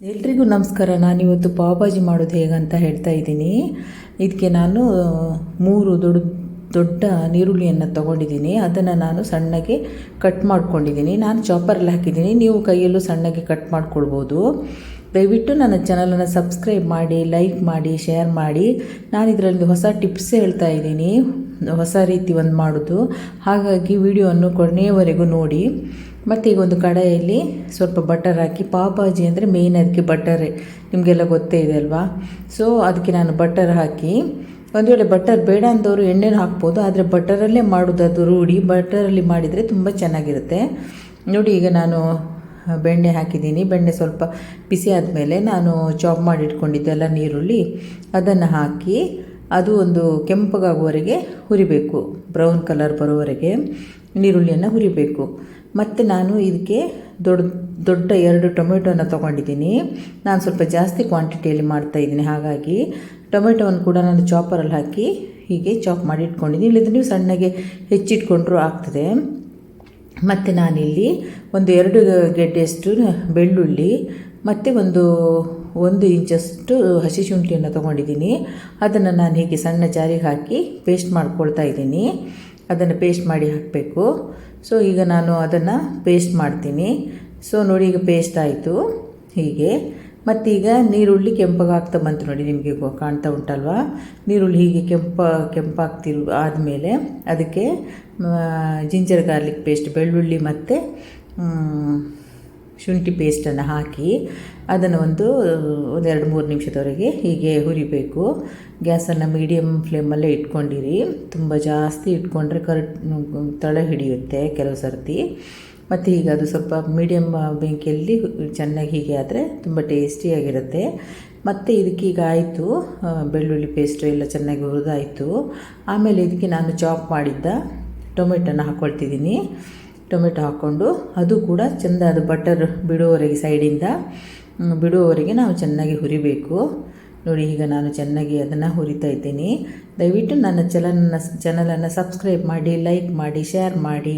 ಎಲ್ರಿಗೂ ನಮಸ್ಕಾರ. ನಾನಿವತ್ತು ಪಾವ್ ಭಾಜಿ ಮಾಡೋದು ಹೇಗಂತ ಹೇಳ್ತಾ ಇದ್ದೀನಿ. ಇದಕ್ಕೆ ನಾನು ಮೂರು ದೊಡ್ಡ ದೊಡ್ಡ ನೀರುಳ್ಳಿಯನ್ನು ತೊಗೊಂಡಿದ್ದೀನಿ. ಅದನ್ನು ನಾನು ಸಣ್ಣಗೆ ಕಟ್ ಮಾಡ್ಕೊಂಡಿದ್ದೀನಿ. ನಾನು ಚಾಪರಲ್ಲಿ ಹಾಕಿದ್ದೀನಿ. ನೀವು ಕೈಯಲ್ಲೂ ಸಣ್ಣಗೆ ಕಟ್ ಮಾಡ್ಕೊಳ್ಬೋದು. ದಯವಿಟ್ಟು ನನ್ನ ಚಾನಲನ್ನು ಸಬ್ಸ್ಕ್ರೈಬ್ ಮಾಡಿ ಲೈಕ್ ಮಾಡಿ ಶೇರ್ ಮಾಡಿ. ನಾನು ಇದರಲ್ಲಿ ಹೊಸ ಟಿಪ್ಸ್ ಹೇಳ್ತಾ ಇದ್ದೀನಿ. ಹೊಸ ರೀತಿ ಒಂದು ಮಾಡೋದು. ಹಾಗಾಗಿ ವಿಡಿಯೋವನ್ನು ಕೊನೆಯವರೆಗೂ ನೋಡಿ. ಮತ್ತು ಈಗ ಒಂದು ಕಡಾಯಲ್ಲಿ ಸ್ವಲ್ಪ ಬಟರ್ ಹಾಕಿ ಪಾಪಾಜಿ ಅಂದರೆ ಮೇಯ್ನ್ ಅದಕ್ಕೆ ಬಟರೇ ನಿಮಗೆಲ್ಲ ಗೊತ್ತೇ ಇದೆ ಅಲ್ವಾ? ಸೊ ಅದಕ್ಕೆ ನಾನು ಬಟರ್ ಹಾಕಿ, ಒಂದು ವೇಳೆ ಬಟರ್ ಬೇಡ ಅಂದವರು ಎಣ್ಣೆನ ಹಾಕ್ಬೋದು, ಆದರೆ ಬಟರಲ್ಲೇ ಮಾಡೋದು ರೂಢಿ ಬಟರಲ್ಲಿ ಮಾಡಿದರೆ ತುಂಬ ಚೆನ್ನಾಗಿರುತ್ತೆ. ನೋಡಿ, ಈಗ ನಾನು ಬೆಣ್ಣೆ ಹಾಕಿದ್ದೀನಿ. ಬೆಣ್ಣೆ ಸ್ವಲ್ಪ ಬಿಸಿ ಆದಮೇಲೆ ನಾನು ಚಾಪ್ ಮಾಡಿ ಇಟ್ಕೊಂಡಿದ್ದೆಲ್ಲ ನೀರುಳ್ಳಿ, ಅದನ್ನು ಹಾಕಿ, ಅದು ಒಂದು ಕೆಂಪಗಾಗುವವರೆಗೆ ಹುರಿಬೇಕು. ಬ್ರೌನ್ ಕಲರ್ ಬರೋವರೆಗೆ ನೀರುಳ್ಳಿಯನ್ನು ಹುರಿಬೇಕು. ಮತ್ತು ನಾನು ಇದಕ್ಕೆ ದೊಡ್ಡ ದೊಡ್ಡ ಎರಡು ಟೊಮೆಟೊನ ತೊಗೊಂಡಿದ್ದೀನಿ. ನಾನು ಸ್ವಲ್ಪ ಜಾಸ್ತಿ ಕ್ವಾಂಟಿಟಿಯಲ್ಲಿ ಮಾಡ್ತಾ ಇದ್ದೀನಿ. ಹಾಗಾಗಿ ಟೊಮೆಟೊವನ್ನು ಕೂಡ ನಾನು ಚಾಪರಲ್ಲಿ ಹಾಕಿ ಹೀಗೆ ಚಾಪ್ ಮಾಡಿ ಇಟ್ಕೊಂಡಿದ್ದೀನಿ. ಇಲ್ಲದ ನೀವು ಸಣ್ಣಗೆ ಹೆಚ್ಚಿಟ್ಕೊಂಡ್ರೂ ಆಗ್ತದೆ. ಮತ್ತು ನಾನಿಲ್ಲಿ ಒಂದು ಎರಡು ಗೆಡ್ಡೆಯಷ್ಟು ಬೆಳ್ಳುಳ್ಳಿ, ಮತ್ತು ಒಂದು ಒಂದು ಇಂಚಷ್ಟು ಹಸಿ ಶುಂಠಿಯನ್ನು ತೊಗೊಂಡಿದ್ದೀನಿ. ಅದನ್ನು ನಾನು ಹೀಗೆ ಸಣ್ಣ ಜಾರಿಗೆ ಹಾಕಿ ಪೇಸ್ಟ್ ಮಾಡ್ಕೊಳ್ತಾ ಇದ್ದೀನಿ. ಅದನ್ನು ಪೇಸ್ಟ್ ಮಾಡಿ ಹಾಕಬೇಕು. ಸೊ ಈಗ ನಾನು ಅದನ್ನು ಪೇಸ್ಟ್ ಮಾಡ್ತೀನಿ. ಸೊ ನೋಡಿ ಈಗ ಪೇಸ್ಟ್ ಆಯಿತು. ಹೀಗೆ. ಮತ್ತೀಗ ನೀರುಳ್ಳಿ ಕೆಂಪಗಾಗ್ತಾ ಬಂತು ನೋಡಿ, ನಿಮಗೆ ಕಾಣ್ತಾ ಉಂಟಲ್ವಾ? ನೀರುಳ್ಳಿ ಹೀಗೆ ಕೆಂಪ, ಕೆಂಪಾಗ್ತಿರು, ಆದಮೇಲೆ ಅದಕ್ಕೆ ಜಿಂಜರ್ ಗಾರ್ಲಿಕ್ ಪೇಸ್ಟ್ ಬೆಳ್ಳುಳ್ಳಿ ಮತ್ತು ಶುಂಠಿ ಪೇಸ್ಟನ್ನು ಹಾಕಿ ಅದನ್ನು ಒಂದು ಒಂದೆರಡು ಮೂರು ನಿಮಿಷದವರೆಗೆ ಹೀಗೆ ಹುರಿಬೇಕು. ಗ್ಯಾಸನ್ನು ಮೀಡಿಯಮ್ ಫ್ಲೇಮಲ್ಲೇ ಇಟ್ಕೊಂಡಿರಿ. ತುಂಬ ಜಾಸ್ತಿ ಇಟ್ಕೊಂಡ್ರೆ ಕರೆಕ್ಟ್ ತಳ ಹಿಡಿಯುತ್ತೆ ಕೆಲವು ಸರ್ತಿ. ಮತ್ತು ಹೀಗೆ ಅದು ಸ್ವಲ್ಪ ಮೀಡಿಯಮ್ ಬೆಂಕಿಯಲ್ಲಿ ಚೆನ್ನಾಗಿ ಹೀಗೆ ಆದರೆ ತುಂಬ ಟೇಸ್ಟಿಯಾಗಿರುತ್ತೆ. ಮತ್ತು ಇದಕ್ಕೆ ಈಗ ಆಯಿತು ಬೆಳ್ಳುಳ್ಳಿ ಪೇಸ್ಟು ಎಲ್ಲ ಚೆನ್ನಾಗಿ ಹುರಿದಾಯಿತು. ಆಮೇಲೆ ಇದಕ್ಕೆ ನಾನು ಚಾಪ್ ಮಾಡಿದ್ದ ಟೊಮೆಟೊನ ಹಾಕ್ಕೊಳ್ತಿದ್ದೀನಿ ಟೊಮೆಟೊ ಹಾಕ್ಕೊಂಡು ಅದು ಕೂಡ ಚೆಂದ ಅದು ಬಟರ್ ಬಿಡುವವರೆಗೆ ಸೈಡಿಂದ ಬಿಡುವವರೆಗೆ ನಾವು ಚೆನ್ನಾಗಿ ಹುರಿಬೇಕು. ನೋಡಿ, ಈಗ ನಾನು ಚೆನ್ನಾಗಿ ಅದನ್ನು ಹುರಿತಾ ಇದ್ದೀನಿ. ದಯವಿಟ್ಟು ನನ್ನ ಚಾನಲನ್ನು ಚಾನಲನ್ನು ಸಬ್ಸ್ಕ್ರೈಬ್ ಮಾಡಿ ಲೈಕ್ ಮಾಡಿ ಶೇರ್ ಮಾಡಿ.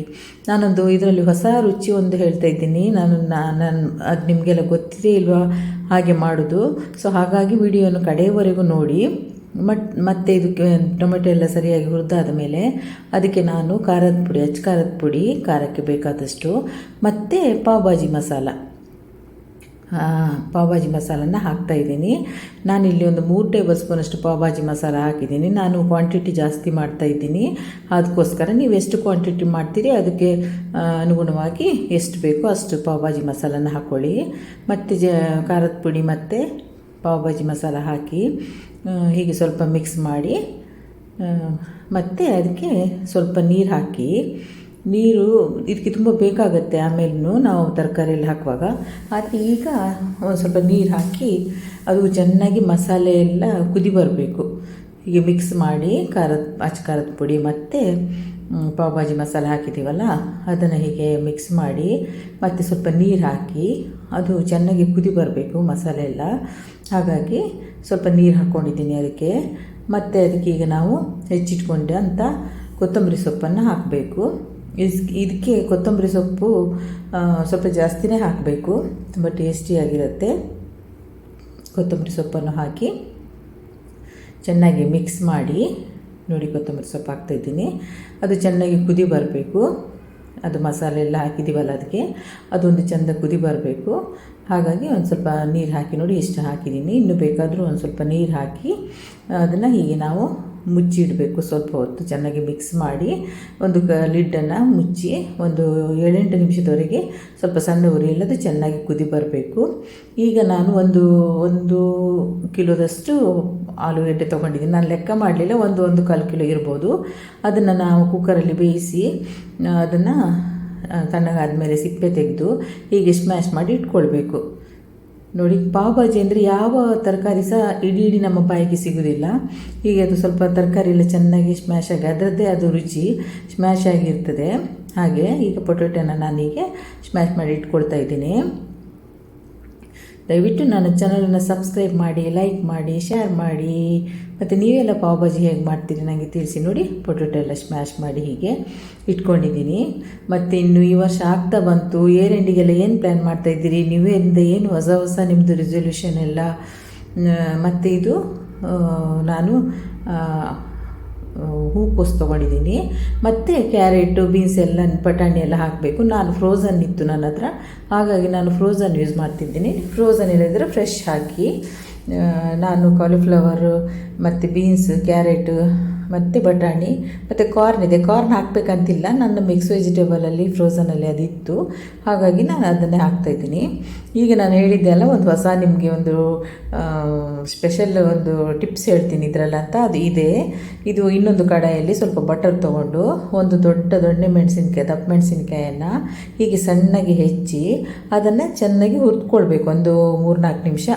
ನಾನೊಂದು ಇದರಲ್ಲಿ ಹೊಸ ರುಚಿ ಒಂದು ಹೇಳ್ತಾ ಇದ್ದೀನಿ. ನಾನು ನಾನು, ಅದು ನಿಮಗೆಲ್ಲ ಗೊತ್ತಿದೆ ಇಲ್ವಾ? ಹಾಗೆ ಮಾಡೋದು. ಸೊ ಹಾಗಾಗಿ ವಿಡಿಯೋನ ಕಡೆಯವರೆಗೂ ನೋಡಿ. ಮತ್ತು ಇದಕ್ಕೆ ಟೊಮೆಟೊ ಎಲ್ಲ ಸರಿಯಾಗಿ ಹುರಿದಾದ ಮೇಲೆ ಅದಕ್ಕೆ ನಾನು ಖಾರದ ಪುಡಿ, ಅಚ್ಚ ಖಾರದ ಪುಡಿ ಖಾರಕ್ಕೆ ಬೇಕಾದಷ್ಟು, ಮತ್ತು ಪಾವ್ ಭಾಜಿ ಮಸಾಲ. ಪಾವ್ ಭಾಜಿ ಹಾಕ್ತಿದೀನಿ ನಾನು ಇಲ್ಲಿ ಒಂದು ಮೂರು ಟೇಬಲ್ ಸ್ಪೂನಷ್ಟು ಪಾವ್ ಭಾಜಿ ಮಸಾಲ ಹಾಕಿದ್ದೀನಿ. ನಾನು ಕ್ವಾಂಟಿಟಿ ಜಾಸ್ತಿ ಮಾಡ್ತಾ ಇದ್ದೀನಿ. ಅದಕ್ಕೋಸ್ಕರ ನೀವು ಎಷ್ಟು ಕ್ವಾಂಟಿಟಿ ಮಾಡ್ತೀರಿ ಅದಕ್ಕೆ ಅನುಗುಣವಾಗಿ ಎಷ್ಟು ಬೇಕೋ ಅಷ್ಟು ಪಾವ್ ಭಾಜಿ ಮಸಾಲನ ಹಾಕ್ಕೊಳ್ಳಿ ಮತ್ತು ಜ, ಖಾರದ ಪುಡಿ ಮತ್ತು ಪಾವ್ ಭಾಜಿ ಮಸಾಲ ಹಾಕಿ ಹೀಗೆ ಸ್ವಲ್ಪ ಮಿಕ್ಸ್ ಮಾಡಿ ಮತ್ತು ಅದಕ್ಕೆ ಸ್ವಲ್ಪ ನೀರು ಹಾಕಿ, ನೀರು ಇದಕ್ಕೆ ತುಂಬ ಬೇಕಾಗುತ್ತೆ ಆಮೇಲೂ ನಾವು ತರಕಾರಿಯಲ್ಲಿ ಹಾಕುವಾಗ. ಆದರೆ ಈಗ ಒಂದು ಸ್ವಲ್ಪ ನೀರು ಹಾಕಿ, ಅದು ಚೆನ್ನಾಗಿ ಮಸಾಲೆ ಎಲ್ಲ ಕುದಿ ಬರಬೇಕು. ಹೀಗೆ ಮಿಕ್ಸ್ ಮಾಡಿ ಖಾರದ ಅಚ್ಚ ಖಾರದ ಪುಡಿ ಮತ್ತು ಪಾವ್ ಭಾಜಿ ಮಸಾಲ ಹಾಕಿದ್ದೀವಲ್ಲ ಅದನ್ನು ಹೀಗೆ ಮಿಕ್ಸ್ ಮಾಡಿ, ಮತ್ತು ಸ್ವಲ್ಪ ನೀರು ಹಾಕಿ, ಅದು ಚೆನ್ನಾಗಿ ಕುದಿ ಬರಬೇಕು ಮಸಾಲೆ ಎಲ್ಲ. ಹಾಗಾಗಿ ಸ್ವಲ್ಪ ನೀರು ಹಾಕ್ಕೊಂಡಿದ್ದೀನಿ ಅದಕ್ಕೆ. ಮತ್ತು ಅದಕ್ಕೆ ಈಗ ನಾವು ಹೆಚ್ಚಿಟ್ಕೊಂಡೆ ಅಂತ ಕೊತ್ತಂಬರಿ ಸೊಪ್ಪನ್ನು ಹಾಕಬೇಕು. ಇಸ್ ಇದಕ್ಕೆ ಕೊತ್ತಂಬರಿ ಸೊಪ್ಪು ಸ್ವಲ್ಪ ಜಾಸ್ತಿನೇ ಹಾಕಬೇಕು. ತುಂಬ ಟೇಸ್ಟಿಯಾಗಿರುತ್ತೆ ಕೊತ್ತಂಬರಿ ಸೊಪ್ಪನ್ನು ಹಾಕಿ ಚೆನ್ನಾಗಿ ಮಿಕ್ಸ್ ಮಾಡಿ ನೋಡಿ ಕೊತ್ತಂಬರಿ ಸೊಪ್ಪು ಹಾಕ್ತಾಯಿದ್ದೀನಿ ಅದು ಚೆನ್ನಾಗಿ ಕುದಿ ಬರಬೇಕು. ಅದು ಮಸಾಲೆ ಎಲ್ಲ ಹಾಕಿದ್ದೀವಲ್ಲ ಅದಕ್ಕೆ, ಅದೊಂದು ಚೆಂದ ಕುದಿ ಬರಬೇಕು. ಹಾಗಾಗಿ ಒಂದು ಸ್ವಲ್ಪ ನೀರು ಹಾಕಿ ನೋಡಿ ಇಷ್ಟು ಹಾಕಿದ್ದೀನಿ. ಇನ್ನು ಬೇಕಾದರೂ ಒಂದು ಸ್ವಲ್ಪ ನೀರು ಹಾಕಿ, ಅದನ್ನು ಹೀಗೆ ನಾವು ಮುಚ್ಚಿಡಬೇಕು ಸ್ವಲ್ಪ ಹೊತ್ತು. ಚೆನ್ನಾಗಿ ಮಿಕ್ಸ್ ಮಾಡಿ ಒಂದು ಕ ಲಿಡ್ಡನ್ನು ಮುಚ್ಚಿ ಒಂದು ಏಳೆಂಟು ನಿಮಿಷದವರೆಗೆ ಸ್ವಲ್ಪ ಸಣ್ಣ ಉರಿ ಇಲ್ಲದೆ ಚೆನ್ನಾಗಿ ಕುದಿ ಬರಬೇಕು. ಈಗ ನಾನು ಒಂದು ಒಂದು ಕಿಲೋದಷ್ಟು ಆಲೂಗೆಡ್ಡೆ ತೊಗೊಂಡಿದ್ದೀನಿ. ನಾನು ಲೆಕ್ಕ ಮಾಡಲಿಲ್ಲ, ಒಂದು ಒಂದು ಕಾಲು ಕಿಲೋ ಇರ್ಬೋದು. ಅದನ್ನು ನಾವು ಕುಕ್ಕರಲ್ಲಿ ಬೇಯಿಸಿ ಅದನ್ನು ತಣ್ಣಗಾದಮೇಲೆ ಸಿಪ್ಪೆ ತೆಗೆದು, ಹೀಗೆ ಸ್ಮ್ಯಾಶ್ ಮಾಡಿ ಇಟ್ಕೊಳ್ಬೇಕು. ನೋಡಿ ಪಾವ್ ಭಾಜಿ ಅಂದರೆ ಯಾವ ತರಕಾರಿ ಸಹ ಇಡೀ ಇಡೀ ನಮ್ಮ ಬಾಯಿಗೆ ಸಿಗೋದಿಲ್ಲ. ಹೀಗೆ ಅದು ಸ್ವಲ್ಪ ತರಕಾರಿ ಎಲ್ಲ ಚೆನ್ನಾಗಿ ಸ್ಮ್ಯಾಶ್ ಆಗಿ, ಅದರದ್ದೇ ಅದು ರುಚಿ ಸ್ಮ್ಯಾಶ್ ಆಗಿರ್ತದೆ. ಹಾಗೆ ಈಗ ಪೊಟೊಟೊನ ನಾನೀಗ ಸ್ಮ್ಯಾಶ್ ಮಾಡಿ ಇಟ್ಕೊಳ್ತಾ ಇದ್ದೀನಿ. ದಯವಿಟ್ಟು ನನ್ನ ಚಾನಲನ್ನು ಸಬ್ಸ್ಕ್ರೈಬ್ ಮಾಡಿ, ಲೈಕ್ ಮಾಡಿ, ಶೇರ್ ಮಾಡಿ. ಮತ್ತು ನೀವೆಲ್ಲ ಪಾವ್ ಭಾಜಿ ಹೇಗೆ ಮಾಡ್ತೀರಿ ನನಗೆ ತಿಳಿಸಿ ನೋಡಿ. ಪೊಟೊಟೊ ಎಲ್ಲ ಸ್ಮ್ಯಾಶ್ ಮಾಡಿ ಹೀಗೆ ಇಟ್ಕೊಂಡಿದ್ದೀನಿ. ಮತ್ತು ಇನ್ನು ಈ ವರ್ಷ ಆಗ್ತಾ ಬಂತು. ಏರೆಂಡಿಗೆಲ್ಲ ಏನು ಪ್ಲ್ಯಾನ್ ಮಾಡ್ತಾ ಇದ್ದೀರಿ? ನೀವೇಂದ ಏನು ಹೊಸ ಹೊಸ ನಿಮ್ಮದು ರೆಸೊಲ್ಯೂಷನ್ ಎಲ್ಲ? ಮತ್ತು ಇದು ನಾನು ಹೂಕೋಸು ತೊಗೊಂಡಿದ್ದೀನಿ. ಮತ್ತು ಕ್ಯಾರೆಟು, ಬೀನ್ಸ್ ಎಲ್ಲ, ಬಟಾಣಿ ಎಲ್ಲ ಹಾಕಬೇಕು. ನಾನು ಫ್ರೋಝನ್ ಇತ್ತು ನನ್ನ ಹತ್ರ. ಹಾಗಾಗಿ ನಾನು ಫ್ರೋಝನ್ ಯೂಸ್ ಮಾಡ್ತಿದ್ದೀನಿ. ಫ್ರೋಝನ್ ಇಲ್ಲದಿದ್ದರೆ ಫ್ರೆಶ್ ಹಾಕಿ ನಾನು ಕಾಲಿಫ್ಲವರು ಮತ್ತು ಬೀನ್ಸ್, ಕ್ಯಾರೆಟು ಮತ್ತು ಬಟಾಣಿ, ಮತ್ತು ಕಾರ್ನ್ ಇದೆ. ಕಾರ್ನ್ ಹಾಕಬೇಕಂತಿಲ್ಲ. ನನ್ನ ಮಿಕ್ಸ್ ವೆಜಿಟೇಬಲಲ್ಲಿ ಫ್ರೋಝನಲ್ಲಿ ಅದಿತ್ತು. ಹಾಗಾಗಿ ನಾನು ಅದನ್ನೇ ಹಾಕ್ತಾಯಿದ್ದೀನಿ ಈಗ ನಾನು ಹೇಳಿದ್ದೆ ಅಲ್ಲ, ಒಂದು ಹೊಸ ನಿಮಗೆ ಒಂದು ಸ್ಪೆಷಲ್ ಒಂದು ಟಿಪ್ಸ್ ಹೇಳ್ತೀನಿ ಇದರಲ್ಲ ಅಂತ. ಅದು ಇದೆ. ಇದು ಇನ್ನೊಂದು ಕಡಾಯಲ್ಲಿ ಸ್ವಲ್ಪ ಬಟರ್ ತೊಗೊಂಡು, ಒಂದು ದೊಡ್ಡ ದೊಣ್ಣೆ ಮೆಣಸಿನ್ಕಾಯಿ, ದಪ್ಪ ಮೆಣಸಿನ್ಕಾಯನ್ನು ಹೀಗೆ ಸಣ್ಣಗೆ ಹೆಚ್ಚಿ ಅದನ್ನು ಚೆನ್ನಾಗಿ ಹುರ್ಕೊಳ್ಬೇಕು ಒಂದು ಮೂರ್ನಾಲ್ಕು ನಿಮಿಷ.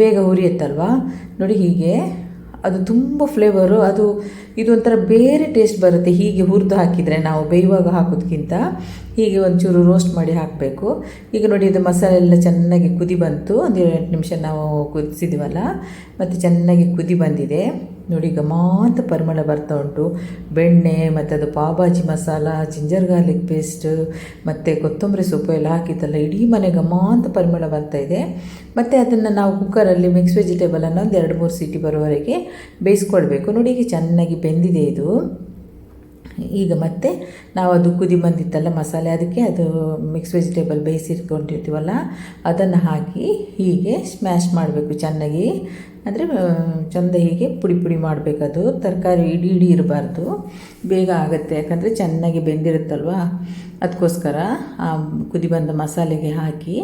ಬೇಗ ಉರಿಯುತ್ತಲ್ವಾ ನೋಡಿ ಹೀಗೆ. ಅದು ತುಂಬ ಫ್ಲೇವರು ಅದು ಇದು ಒಂಥರ ಬೇರೆ ಟೇಸ್ಟ್ ಬರುತ್ತೆ. ಹೀಗೆ ಹುರಿದು ಹಾಕಿದರೆ ನಾವು ಬೇಯುವಾಗ ಹಾಕೋದಕ್ಕಿಂತ ಹೀಗೆ ಒಂಚೂರು ರೋಸ್ಟ್ ಮಾಡಿ ಹಾಕಬೇಕು. ಈಗ ನೋಡಿ ಇದು ಮಸಾಲೆ ಎಲ್ಲ ಚೆನ್ನಾಗಿ ಕುದಿ ಬಂತು. ಒಂದು ಎಂಟು ನಿಮಿಷ ನಾವು ಕುದಿಸಿದ್ವಲ್ಲ, ಮತ್ತು ಚೆನ್ನಾಗಿ ಕುದಿ ಬಂದಿದೆ. ನೋಡಿ ಘಮಾಂತ ಪರಿಮಳ ಬರ್ತಾ ಉಂಟು. ಬೆಣ್ಣೆ, ಮತ್ತು ಅದು pav bhaji masala, ginger garlic paste, ಮತ್ತು ಕೊತ್ತಂಬರಿ ಸೊಪ್ಪು ಎಲ್ಲ ಹಾಕಿದ್ದಲ್ಲ, ಇಡೀ ಮನೆ ಘಮಾಂತ ಪರಿಮಳ ಬರ್ತಾ ಇದೆ. ಮತ್ತು ಅದನ್ನು ನಾವು ಕುಕ್ಕರಲ್ಲಿ ಮಿಕ್ಸ್ ವೆಜಿಟೇಬಲನ್ನು ಒಂದು ಎರಡು ಮೂರು ಸೀಟಿ ಬರೋವರೆಗೆ ಬೇಯಿಸ್ಕೊಳ್ಬೇಕು ನೋಡಿ ಈಗ ಚೆನ್ನಾಗಿ ಬೆಂದಿದೆ ಇದು. ಈಗ ಮತ್ತೆ ನಾವು ಅದು ಕುದಿ ಬಂದಿತ್ತಲ್ಲ ಮಸಾಲೆ, ಅದಕ್ಕೆ ಅದು ಮಿಕ್ಸ್ ವೆಜಿಟೇಬಲ್ ಬೇಯಿಸಿಟ್ಕೊಂಡಿರ್ತೀವಲ್ಲ, ಅದನ್ನು ಹಾಕಿ ಹೀಗೆ ಸ್ಮ್ಯಾಶ್ ಮಾಡಬೇಕು ಚೆನ್ನಾಗಿ. ಅಂದರೆ ಚೆಂದ ಹೀಗೆ ಪುಡಿ ಪುಡಿ ಮಾಡಬೇಕದು ತರಕಾರಿ ಇಡೀ ಇಡೀ ಇರಬಾರ್ದು. ಬೇಗ ಆಗುತ್ತೆ. ಯಾಕಂದರೆ ಚೆನ್ನಾಗಿ ಬೆಂದಿರುತ್ತಲ್ವ? ಅದಕ್ಕೋಸ್ಕರ ಆ ಕುದಿ ಬಂದ ಮಸಾಲೆಗೆ ಹಾಕಿ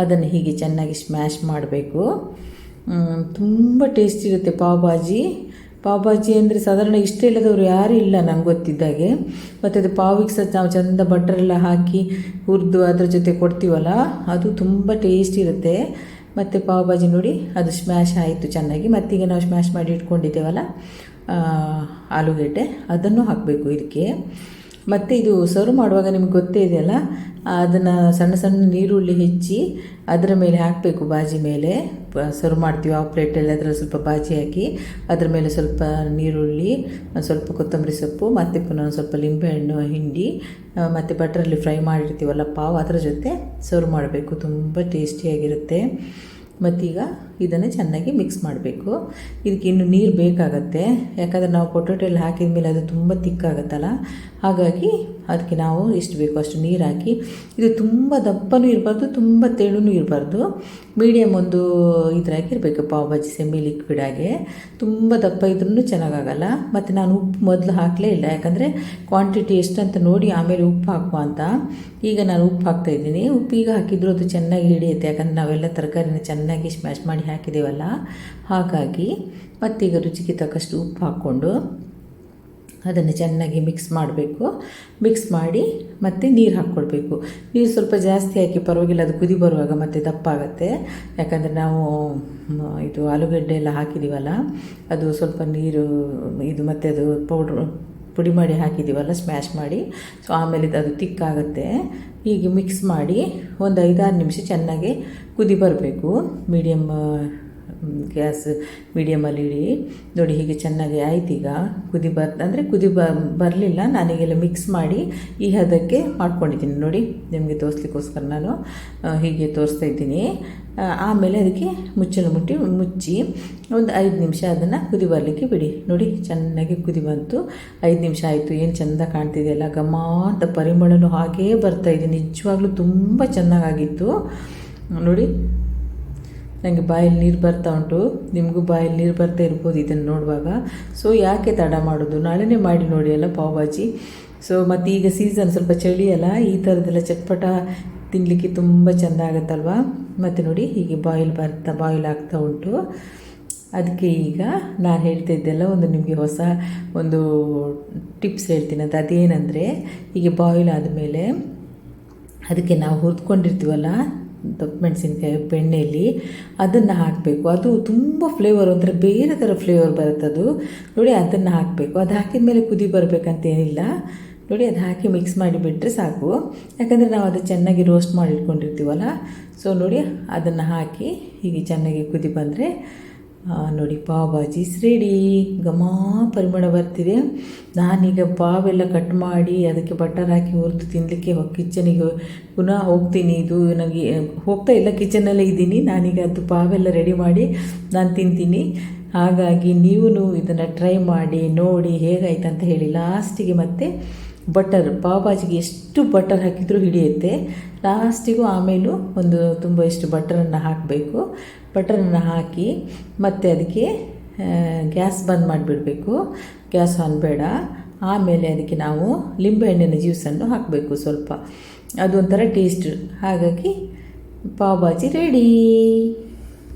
ಅದನ್ನು ಹೀಗೆ ಚೆನ್ನಾಗಿ ಸ್ಮ್ಯಾಶ್ ಮಾಡಬೇಕು. ತುಂಬ ಟೇಸ್ಟ್ ಇರುತ್ತೆ ಪಾವ್ ಭಾಜಿ. ಪಾವ್ ಭಾಜಿ ಅಂದರೆ ಸಾಧಾರಣ ಇಷ್ಟ ಇಲ್ಲದವರು ಯಾರೂ ಇಲ್ಲ ನಂಗೆ ಗೊತ್ತಿದ್ದಾಗೆ. ಮತ್ತು ಅದು ಪಾವಿಗೆ ಸಹ ನಾವು ಚಂದ ಬಟ್ರೆಲ್ಲ ಹಾಕಿ ಹುರಿದು ಅದ್ರ ಜೊತೆ ಕೊಡ್ತೀವಲ್ಲ, ಅದು ತುಂಬ ಟೇಸ್ಟ್ ಇರುತ್ತೆ. ಮತ್ತು ಪಾವ್ ಭಾಜಿ ನೋಡಿ, ಅದು ಸ್ಮ್ಯಾಶ್ ಆಯಿತು ಚೆನ್ನಾಗಿ. ಮತ್ತೀಗ ನಾವು ಸ್ಮ್ಯಾಶ್ ಮಾಡಿ ಇಟ್ಕೊಂಡಿದ್ದೇವಲ್ಲ ಆಲೂಗೆಡ್ಡೆ, ಅದನ್ನು ಹಾಕಬೇಕು ಇದಕ್ಕೆ. ಮತ್ತು ಇದು ಸರ್ವ್ ಮಾಡುವಾಗ ನಿಮ್ಗೆ ಗೊತ್ತೇ ಇದೆಯಲ್ಲ? ಅದನ್ನು ಸಣ್ಣ ಸಣ್ಣ ನೀರುಳ್ಳಿ ಹೆಚ್ಚಿ ಅದರ ಮೇಲೆ ಹಾಕಬೇಕು ಬಾಜಿ ಮೇಲೆ. ಸರ್ವ್ ಮಾಡ್ತೀವಿ ಆ ಪ್ಲೇಟಲ್ಲಿ ಅದರಲ್ಲಿ ಸ್ವಲ್ಪ ಬಾಜಿ ಹಾಕಿ ಅದರ ಮೇಲೆ ಸ್ವಲ್ಪ ನೀರುಳ್ಳಿ ಸ್ವಲ್ಪ ಕೊತ್ತಂಬರಿ ಸೊಪ್ಪು, ಮತ್ತು ಪುನಃ ಸ್ವಲ್ಪ ಲಿಂಬೆಹಣ್ಣು ಹಿಂಡಿ ಮತ್ತು ಬಟ್ರಲ್ಲಿ ಫ್ರೈ ಮಾಡಿರ್ತೀವಲ್ಲ ಪಾವ್ ಅದರ ಜೊತೆ ಸರ್ವ್ ಮಾಡಬೇಕು. ತುಂಬ ಟೇಸ್ಟಿಯಾಗಿರುತ್ತೆ. ಮತ್ತೀಗ ಇದನ್ನು ಚೆನ್ನಾಗಿ ಮಿಕ್ಸ್ ಮಾಡಬೇಕು. ಇದಕ್ಕೆ ಇನ್ನು ನೀರು ಬೇಕಾಗತ್ತೆ. ಯಾಕಂದರೆ ನಾವು ಪೊಟೊಟೊ ಹಾಕಿದ ಮೇಲೆ ಅದು ತುಂಬ ತಿಕ್ಕಾಗತ್ತಲ್ಲ ಹಾಗಾಗಿ ಅದಕ್ಕೆ ನಾವು ಎಷ್ಟು ಬೇಕೋ, ಅಷ್ಟು ನೀರು ಹಾಕಿ. ಇದು ತುಂಬ ದಪ್ಪನೂ ಇರಬಾರ್ದು, ತುಂಬ ತೆಳುನೂ ಇರಬಾರ್ದು. ಮೀಡಿಯಮ್ ಒಂದು ಇದ್ರಾಗಿ ಇರಬೇಕು ಪಾವ್ ಭಾಜಿ ಸೆಮಿ ಲಿಕ್ವಿಡ್ ಆಗಿ ತುಂಬ ದಪ್ಪ ಇದ್ರೂ ಚೆನ್ನಾಗಾಗಲ್ಲ. ಮತ್ತು ನಾನು ಉಪ್ಪು ಮೊದಲು ಹಾಕಲೇ ಇಲ್ಲ, ಯಾಕಂದರೆ ಕ್ವಾಂಟಿಟಿ ಎಷ್ಟಂತ ನೋಡಿ ಆಮೇಲೆ ಉಪ್ಪು ಹಾಕುವ ಅಂತ. ಈಗ ನಾನು ಉಪ್ಪು ಹಾಕ್ತಾ ಇದ್ದೀನಿ. ಉಪ್ಪು ಈಗ ಹಾಕಿದ್ರು ಅದು ಚೆನ್ನಾಗಿ ಹಿಡಿಯುತ್ತೆ, ಯಾಕಂದರೆ ನಾವೆಲ್ಲ ತರಕಾರಿನ ಚೆನ್ನಾಗಿ ಸ್ಮ್ಯಾಶ್ ಮಾಡಿ ಹಾಕಿದ್ದೇವಲ್ಲ ಹಾಗಾಗಿ ಮತ್ತೀಗ ರುಚಿಗೆ ತಕ್ಕಷ್ಟು ಉಪ್ಪು ಹಾಕ್ಕೊಂಡು ಅದನ್ನು ಚೆನ್ನಾಗಿ ಮಿಕ್ಸ್ ಮಾಡಬೇಕು. ಮಿಕ್ಸ್ ಮಾಡಿ ಮತ್ತೆ ನೀರು ಹಾಕ್ಕೊಳ್ಬೇಕು ನೀರು ಸ್ವಲ್ಪ ಜಾಸ್ತಿ ಹಾಕಿ ಪರವಾಗಿಲ್ಲ, ಅದು ಕುದಿ ಬರುವಾಗ ಮತ್ತೆ ದಪ್ಪ ಆಗುತ್ತೆ. ಯಾಕಂದರೆ ನಾವು ಇದು ಆಲೂಗಡ್ಡೆ ಎಲ್ಲ ಹಾಕಿದ್ದೀವಲ್ಲ ಅದು ಸ್ವಲ್ಪ ನೀರು, ಇದು ಮತ್ತು ಅದು ಪೌಡ್ರ್ ಪುಡಿ ಮಾಡಿ ಹಾಕಿದ್ದೀವಲ್ಲ ಸ್ಮ್ಯಾಶ್ ಮಾಡಿ. ಸೊ ಆಮೇಲೆ ಅದು ತಿಕ್ಕಾಗುತ್ತೆ ಹೀಗೆ ಮಿಕ್ಸ್ ಮಾಡಿ ಒಂದು ಐದಾರು ನಿಮಿಷ ಚೆನ್ನಾಗಿ ಕುದಿ ಬರಬೇಕು. ಮೀಡಿಯಮ್ ಗ್ಯಾಸ್ ಮೀಡಿಯಮಲ್ಲಿ ಇಡಿ. ನೋಡಿ ಹೀಗೆ ಚೆನ್ನಾಗಿ ಆಯ್ತು ಈಗ. ಕುದಿ ಬರ್, ಅಂದರೆ ಕುದಿ ಬ, ಬರಲಿಲ್ಲ. ನಾನೀಗೆಲ್ಲ ಮಿಕ್ಸ್ ಮಾಡಿ ಈ ಹದಕ್ಕೆ ಮಾಡ್ಕೊಂಡಿದ್ದೀನಿ. ನೋಡಿ, ನಿಮಗೆ ತೋರಿಸ್ಲಿಕ್ಕೋಸ್ಕರ ನಾನು ಹೀಗೆ ತೋರಿಸ್ತಾ ಇದ್ದೀನಿ. ಆಮೇಲೆ ಅದಕ್ಕೆ ಮುಚ್ಚಲು ಮುಟ್ಟಿ, ಮುಚ್ಚಿ ಒಂದು ಐದು ನಿಮಿಷ ಅದನ್ನು ಕುದಿ ಬರಲಿಕ್ಕೆ ಬಿಡಿ. ನೋಡಿ, ಚೆನ್ನಾಗಿ ಕುದಿ ಬಂತು. ಐದು ನಿಮಿಷ ಆಯಿತು. ಏನು ಚೆಂದ ಕಾಣ್ತಿದೆಯಲ್ಲ ಗಮಾಂತ ಪರಿಮಳನೂ ಹಾಗೇ ಇದೆ. ನಿಜವಾಗ್ಲೂ ತುಂಬ ಚೆನ್ನಾಗಾಗಿತ್ತು. ನೋಡಿ ನನಗೆ ಬಾಯಲ್ಲಿ ನೀರು ಬರ್ತಾ ಉಂಟು. ನಿಮಗೂ ಬಾಯಲ್ಲಿ ನೀರು ಬರ್ತಾ ಇರ್ಬೋದು ಇದನ್ನು ನೋಡುವಾಗ. ಸೊ ಯಾಕೆ ತಡ ಮಾಡೋದು? ನಾಳೆನೇ ಮಾಡಿ ನೋಡಿ ಅಲ್ಲ ಪಾವ್ ಭಾಜಿ ಸೊ ಮತ್ತು ಈಗ ಸೀಸನ್ ಸ್ವಲ್ಪ ಚಳಿ ಅಲ್ಲ, ಈ ಥರದ್ದೆಲ್ಲ ಚಟ್ಪಟ ತಿನ್ನಲಿಕ್ಕೆ ತುಂಬ ಚೆಂದ ಆಗುತ್ತಲ್ವಾ? ಮತ್ತು ನೋಡಿ, ಹೀಗೆ ಬಾಯ್ಲ್ ಬರ್ತಾ ಬಾಯ್ಲ್ ಆಗ್ತಾ ಉಂಟು. ಅದಕ್ಕೆ ಈಗ ನಾನು ಹೇಳ್ತಾ ಇದ್ದೆಲ್ಲ ಒಂದು ನಿಮಗೆ ಹೊಸ ಒಂದು ಟಿಪ್ಸ್ ಹೇಳ್ತೀನಿ. ಅಂತ ಅದೇನೆಂದರೆ, ಹೀಗೆ ಬಾಯ್ಲ್ ಆದಮೇಲೆ ಅದಕ್ಕೆ ನಾವು ಹುರಿದ್ಕೊಂಡಿರ್ತೀವಲ್ಲ ದಪ್ಪ ಮೆಣಸಿನ್ಕಾಯಿ ಬೆಣ್ಣೆಯಲ್ಲಿ ಅದನ್ನು ಹಾಕಬೇಕು. ಅದು ತುಂಬ ಫ್ಲೇವರ್ ಅಂದರೆ ಬೇರೆ ಥರ ಫ್ಲೇವರ್ ಬರುತ್ತೆ ಅದು. ನೋಡಿ, ಅದನ್ನು ಹಾಕಬೇಕು. ಅದು ಹಾಕಿದ ಮೇಲೆ ಕುದಿ ಬರಬೇಕಂತ ಏನಿಲ್ಲ ನೋಡಿ, ಅದು ಹಾಕಿ ಮಿಕ್ಸ್ ಮಾಡಿಬಿಟ್ರೆ ಸಾಕು. ಯಾಕಂದರೆ ನಾವು ಅದು ಚೆನ್ನಾಗಿ ರೋಸ್ಟ್ ಮಾಡಿ ಇಟ್ಕೊಂಡಿರ್ತೀವಲ್ಲ. ಸೊ ನೋಡಿ, ಅದನ್ನು ಹಾಕಿ ಹೀಗೆ ಚೆನ್ನಾಗಿ ಕುದಿ ಬಂದರೆ ನೋಡಿ ಪಾವ್ ಬಾಜಿ ರೆಡಿ ಘಮ ಪರಿಮಳ ಬರ್ತಿದೆ. ನಾನೀಗ ಪಾವೆಲ್ಲ ಕಟ್ ಮಾಡಿ ಅದಕ್ಕೆ ಬಟರ್ ಹಾಕಿ ಹುರಿದು ತಿನ್ನಲಿಕ್ಕೆ ಕಿಚನಿಗೆ ಪುನಃ ಹೋಗ್ತೀನಿ. ಇದು ನನಗೆ ಹೋಗ್ತಾ ಇಲ್ಲ ಕಿಚನಲ್ಲೇ ಇದ್ದೀನಿ. ನಾನೀಗ ಅದು ಪಾವೆಲ್ಲ ರೆಡಿ ಮಾಡಿ ನಾನು ತಿಂತೀನಿ. ಹಾಗಾಗಿ ನೀವು ಇದನ್ನು ಟ್ರೈ ಮಾಡಿ, ನೋಡಿ ಹೇಗಾಯ್ತು ಅಂತ ಹೇಳಿ ಲಾಸ್ಟಿಗೆ ಮತ್ತೆ ಬಟರ್ ಪಾವ್ ಭಾಜಿಗೆ ಎಷ್ಟು ಬಟರ್ ಹಾಕಿದರೂ ಹಿಡಿಯುತ್ತೆ. ಲಾಸ್ಟಿಗೂ ಆಮೇಲೂ ಒಂದು ತುಂಬ ಇಷ್ಟು ಬಟರನ್ನು ಹಾಕಬೇಕು. ಬಟರನ್ನು ಹಾಕಿ ಮತ್ತು ಅದಕ್ಕೆ ಗ್ಯಾಸ್ ಬಂದ್ ಮಾಡಿಬಿಡಬೇಕು. ಗ್ಯಾಸ್ ಆನ್ ಬೇಡ. ಆಮೇಲೆ ಅದಕ್ಕೆ ನಾವು ಲಿಂಬೆಹಣ್ಣಿನ ಜ್ಯೂಸನ್ನು ಹಾಕಬೇಕು ಸ್ವಲ್ಪ. ಅದೊಂಥರ ಟೇಸ್ಟ್. ಹಾಗಾಗಿ ಪಾವ್ ಭಾಜಿ ರೆಡೀ.